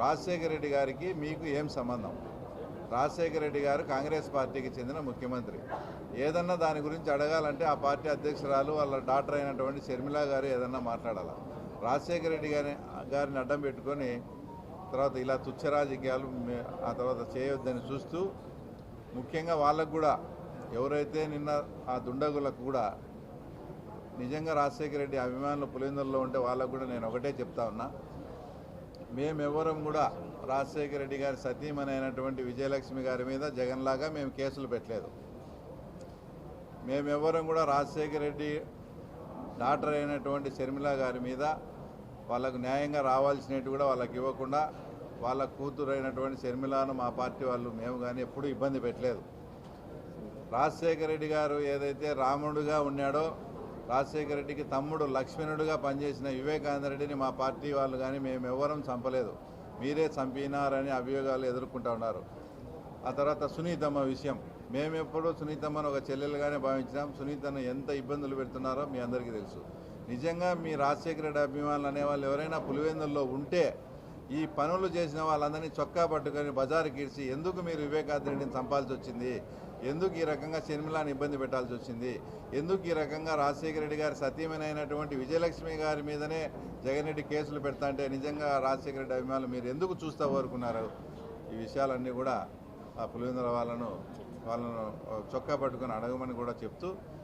రాజశేఖర రెడ్డి గారికి మీకు ఏం సంబంధం? రాజశేఖర రెడ్డి గారు కాంగ్రెస్ పార్టీకి చెందిన ముఖ్యమంత్రి. ఏదన్నా దాని గురించి అడగాలంటే ఆ పార్టీ అధ్యక్షురాలు వాళ్ళ డాక్టర్ అయినటువంటి షర్మిల గారు ఏదన్నా మాట్లాడాలి? రాజశేఖర రెడ్డి గారి గారిని అడ్డం పెట్టుకొని తర్వాత ఇలా తుచ్చ రాజకీయాలు ఆ తర్వాత చేయొద్దని చూస్తూ ముఖ్యంగా వాళ్ళకు కూడా ఎవరైతే నిన్న ఆ దుండగులకు కూడా నిజంగా రాజశేఖర రెడ్డి అభిమానులు పులిందల్లో ఉంటే వాళ్ళకు కూడా నేను ఒకటే చెప్తా ఉన్నా. మేమెవరం కూడా రాజశేఖర రెడ్డి గారి సతీమణి అయినటువంటి విజయలక్ష్మి గారి మీద జగన్లాగా మేము కేసులు పెట్టలేదు. మేమెవరం కూడా రాజశేఖర రెడ్డి డాక్టర్ అయినటువంటి షర్మిల గారి మీద వాళ్ళకు న్యాయంగా రావాల్సినట్టు కూడా వాళ్ళకి ఇవ్వకుండా వాళ్ళ కూతురు అయినటువంటి షర్మిలను మా పార్టీ వాళ్ళు మేము కానీ ఎప్పుడూ ఇబ్బంది పెట్టలేదు. రాజశేఖర రెడ్డి గారు ఏదైతే రాముడుగా ఉన్నాడో రాజశేఖర రెడ్డికి తమ్ముడు లక్ష్మణుడుగా పనిచేసిన వివేకానంద రెడ్డిని మా పార్టీ వాళ్ళు కానీ మేము ఎవరం చంపలేదు. మీరే చంపినారని అభియోగాలు ఎదుర్కొంటా ఉన్నారు. ఆ తర్వాత సునీతమ్మ విషయం. మేమెప్పుడు సునీతమ్మను ఒక చెల్లెలుగానే భావించినాం. సునీతను ఎంత ఇబ్బందులు పెడుతున్నారో మీ అందరికీ తెలుసు. నిజంగా మీ రాజశేఖర రెడ్డి అభిమానులు అనేవాళ్ళు ఎవరైనా పులివెందుల్లో ఉంటే ఈ పనులు చేసిన వాళ్ళందరినీ చొక్కా పట్టుకొని బజారుకి ఇడిచి ఎందుకు మీరు వివేకానంద రెడ్డిని చంపాల్సి వచ్చింది? ఎందుకు ఈ రకంగా షర్మిలాని ఇబ్బంది పెట్టాల్సి వచ్చింది? ఎందుకు ఈ రకంగా రాజశేఖర రెడ్డి గారి సతీమనైనటువంటి విజయలక్ష్మి గారి మీదనే జగన్ రెడ్డి కేసులు పెడతా అంటే నిజంగా రాజశేఖర రెడ్డి అభిమానులు మీరు ఎందుకు చూస్తూ కోరుకున్నారు ఈ విషయాలన్నీ కూడా ఆ పులివెందుల వాళ్ళను వాళ్ళను చొక్కా పట్టుకొని అడగమని కూడా చెప్తూ